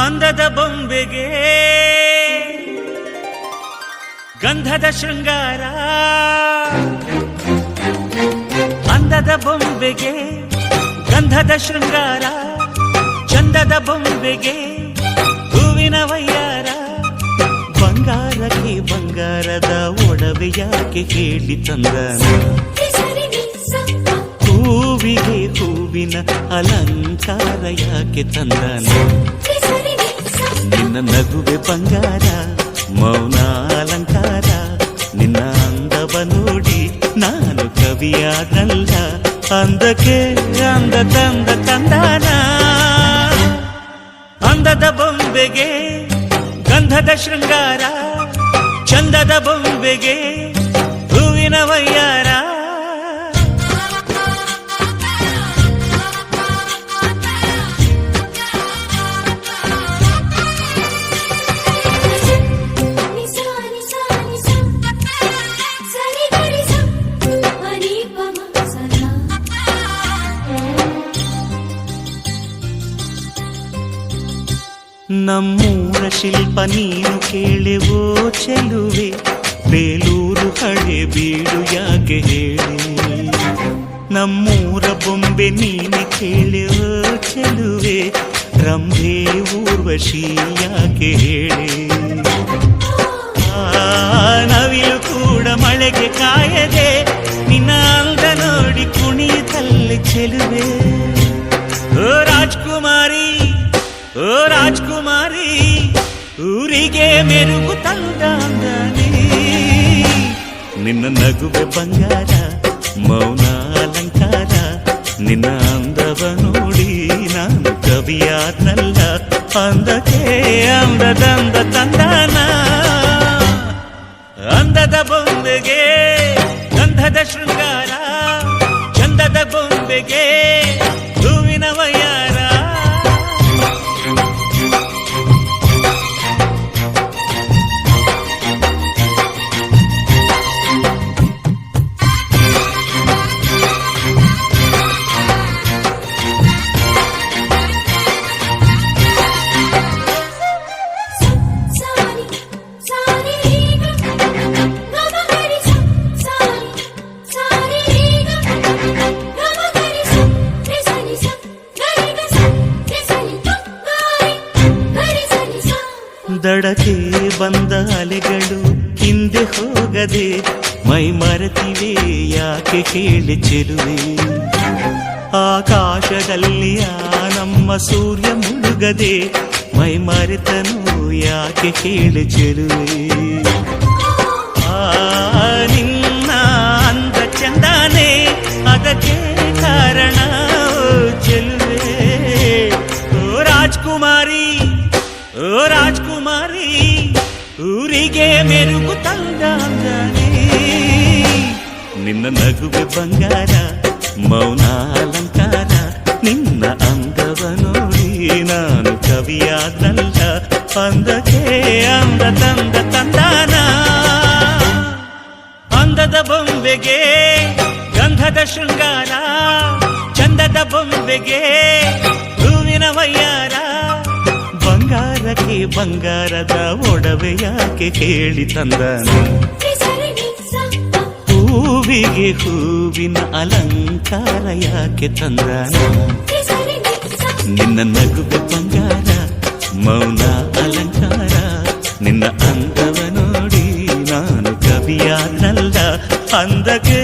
ಬೊಂಬೆಗೆ. ಗಂಧದ ಶೃಂಗಾರ. ಅಂದದ ಬೊಂಬೆಗೆ, ಗಂಧದ ಶೃಂಗಾರ. ಚಂದದ ಬೊಂಬೆಗೆ, ಹೂವಿನ ವಯ್ಯಾರ ಬಂಗಾರಕ್ಕೆ ಬಂಗಾರದ ಒಡವೆ ಯಾಕೆ ಕೇಳಿ ತಂದನ? ಹೂವಿಗೆ ಹೂವಿನ ಅಲಂಕಾರ ಯಾಕೆ ತಂದನ? ನಿನ್ನ ನಗುವೆ ಬಂಗಾರ, ಮೌನ ಅಲಂಕಾರ. ನಿನ್ನ ಅಂದವ ನೋಡಿ ನಾನು ಕವಿಯಾದಲ್ಲ ಅಂದಕ್ಕೆ ಅಂದ ತಂದ ತಂದಾನ. ಅಂದದ ಬೊಂಬೆಗೆ ಗಂಧದ ಶೃಂಗಾರ, ಚಂದದ ಬೊಂಬೆಗೆ ಹೂವಿನ ವಯ್ಯಾರ ನಮ್ಮೂರ ಶಿಲ್ಪ ನೀನು ಕೇಳೆವೋ ಚೆಲುವೆ ಬೇಲೂರು ಹಳೆ ಬೀಡು ಯಾಕೆ ಹೇಳಿ ನಮ್ಮೂರ ಬೊಂಬೆ ನೀನೆ ಕೇಳೆವೋ ಚೆಲುವೆ ರಂಭೆ ಊರ್ವಶಿ ಯಾಕೆ ಹೇಳಿ ಆ ನವಿಲು ಕೂಡ ಮಳೆಗೆ ಕಾಯದೆ ನಿನ್ನ ಅಂದ ನೋಡಿ ಕುಣಿಯುತ್ತಲ್ಲಿ ಚೆಲುವೆ ಊರಿಗೆ ಮೆರುಗು ತಂದ ನಿನ್ನ ನಗುವೆ ಬಂಗಾರ, ಮೌನ ಅಲಂಕಾರ, ನಿನ್ನ ಅಂದವ ನೋಡಿ ನಾನು ಕವಿಯಾದ್ನಲ್ಲ. ಅಂದಕ್ಕೆ ಅಂದದಂದ ತಂದಾನ. ಅಂದದ ಬೊಂಬೆಗೆ ಗಂಧದ ಶೃಂಗಾರ, ಚಂದದ ಬೊಂಬೆಗೆ ಹೂವಿನ ವಯ್ಯಾರ ದಡಕ್ಕೆ ಬಂದ ಅಲೆಗಳು ಹಿಂದೆ ಹೋಗದೆ ಮೈ ಮರೆತಿವೆ ಯಾಕೆ ಕೇಳಿ ಚೆಲುವೆ ಆಕಾಶದಲ್ಲಿ ಆ ನಮ್ಮ ಸೂರ್ಯ ಮುಳುಗದೆ ಮೈ ಮರೆತನು ಯಾಕೆ ಕೇಳಿ ಚೆಲುವೆ ಆ ನಿನ್ನ ಅಂದ ಚಂದಾನೆ ಅದಕ್ಕೆ ಕಾರಣ ಓ ಚೆಲುವೆ ಓ ರಾಜ್ಕುಮಾರಿ ಓ ರಾಜ್ಕುಮಾರಿ ಊರಿಗೆ ಮೆರುಗು ತಂದಾನೆ ನಿನ್ನ ನಗುವೆ ಬಂಗಾರ ಮೌನ ಅಲಂಕಾರ ನಿನ್ನ ಅಂಗವ ನೋಡಿ ನಾನು ಕವಿಯಾದಲ್ಲ ಅಂದಕ್ಕೆ ಅಂದ ತಂದ ತಂದಾನ. ಅಂದದ ಬೊಂಬೆಗೆ, ಗಂಧದ ಶೃಂಗಾರ, ಚಂದದ ಬೊಂಬೆಗೆ, ಹೂವಿನ ವಯ್ಯಾರ ಬಂಗಾರಕ್ಕೆ ಬಂಗಾರದ ಒಡವೆ ಯಾಕೆ ಕೇಳಿ ತಂದನು? ಹೂವಿಗೆ ಹೂವಿನ ಅಲಂಕಾರ ಯಾಕೆ ತಂದನು? ನಿನ್ನ ನಗುವೆ ಬಂಗಾರ, ಮೌನ ಅಲಂಕಾರ, ನಿನ್ನ ಅಂದವ ನೋಡಿ ನಾನು ಕವಿಯಾದಲ್ಲ ಅಂದಕ್ಕೆ